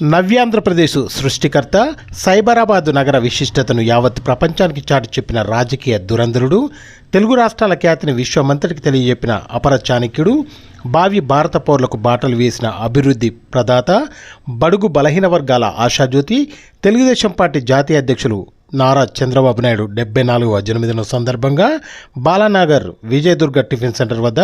నవ్యాంధ్రప్రదేశ్ సృష్టికర్త సైబరాబాద్ నగర విశిష్టతను యావత్ ప్రపంచానికి చాటి చెప్పిన రాజకీయ దురంధరుడు తెలుగు రాష్ట్రాల ఖ్యాతిని విశ్వమంతటికి తెలియజెప్పిన అపర చాణక్యుడు భావి భారత పౌరులకు బాటలు వేసిన అభివృద్ధి ప్రదాత బడుగు బలహీన వర్గాల ఆశాజ్యోతి తెలుగుదేశం పార్టీ జాతీయ అధ్యక్షులు నారా చంద్రబాబు నాయుడు డెబ్బై నాలుగవ జన్మదిన సందర్భంగా బాలానగర్ విజయదుర్గ టిఫిన్ సెంటర్ వద్ద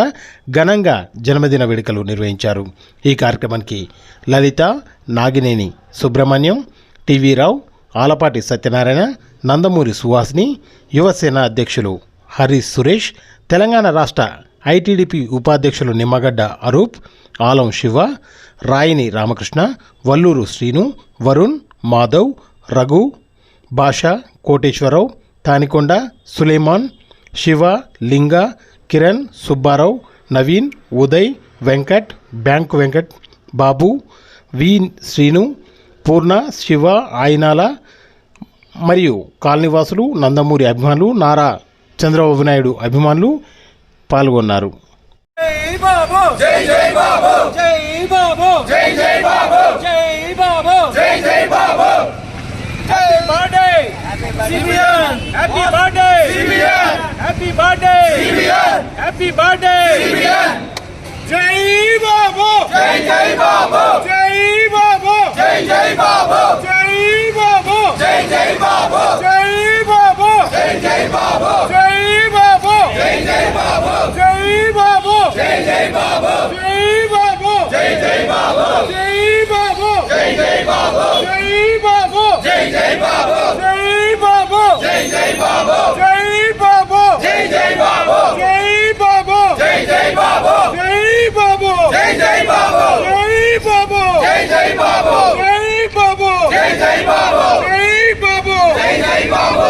ఘనంగా జన్మదిన వేడుకలు నిర్వహించారు. ఈ కార్యక్రమానికి లలిత నాగినేని సుబ్రహ్మణ్యం టీవీ రావు ఆలపాటి సత్యనారాయణ నందమూరి సుహాసిని యువసేన అధ్యక్షులు హరీష్ సురేష్ తెలంగాణ రాష్ట్ర ఐటీడీపీ ఉపాధ్యక్షులు నిమ్మగడ్డ అరూప్ ఆలం శివ రాయిని రామకృష్ణ వల్లూరు శ్రీను వరుణ్ మాధవ్ రఘు భాష కోటేశ్వరరావు తానికొండ సులేమాన్ శివ లింగ కిరణ్ సుబ్బారావు నవీన్ ఉదయ్ వెంకట్ బ్యాంక్ వెంకట్ బాబు వి శ్రీను పూర్ణ శివ ఆయనాల మరియు కాలనీవాసులు నందమూరి అభిమానులు నారా చంద్రబాబు నాయుడు అభిమానులు పాల్గొన్నారు జై జై బాబు జై బాబు జై జై Babu happy birthday CBN happy birthday CBN happy birthday CBN happy birthday CBN జై బాబు జై జై బాబు జై బాబు జై జై బాబు జై బాబు జై జై బాబు జై బాబు జై జై బాబు జై బాబు జై జై బాబు జై బాబు జై జై బాబు జై బాబు జై జై బాబు జై బాబు జై జై బాబు జై బాబు జై జై బాబు జై బాబు జై జై బాబు జై బాబు జై జై బాబు జై బాబు జై జై బాబు జై బాబు జై జై బాబు జై బాబు జై జై బాబు జై బాబు జై జై బాబు జై బాబు జై జై బాబు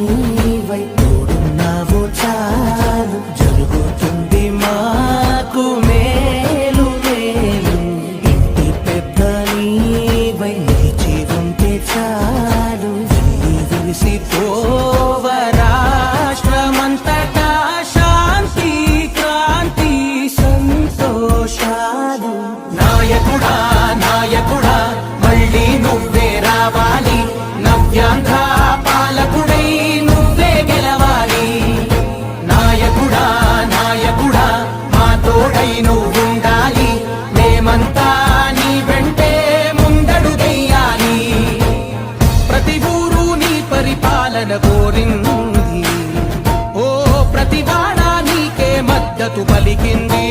పరిపాలన కోరింది. ఓ ప్రతి నీకే మద్దతు పలికింది.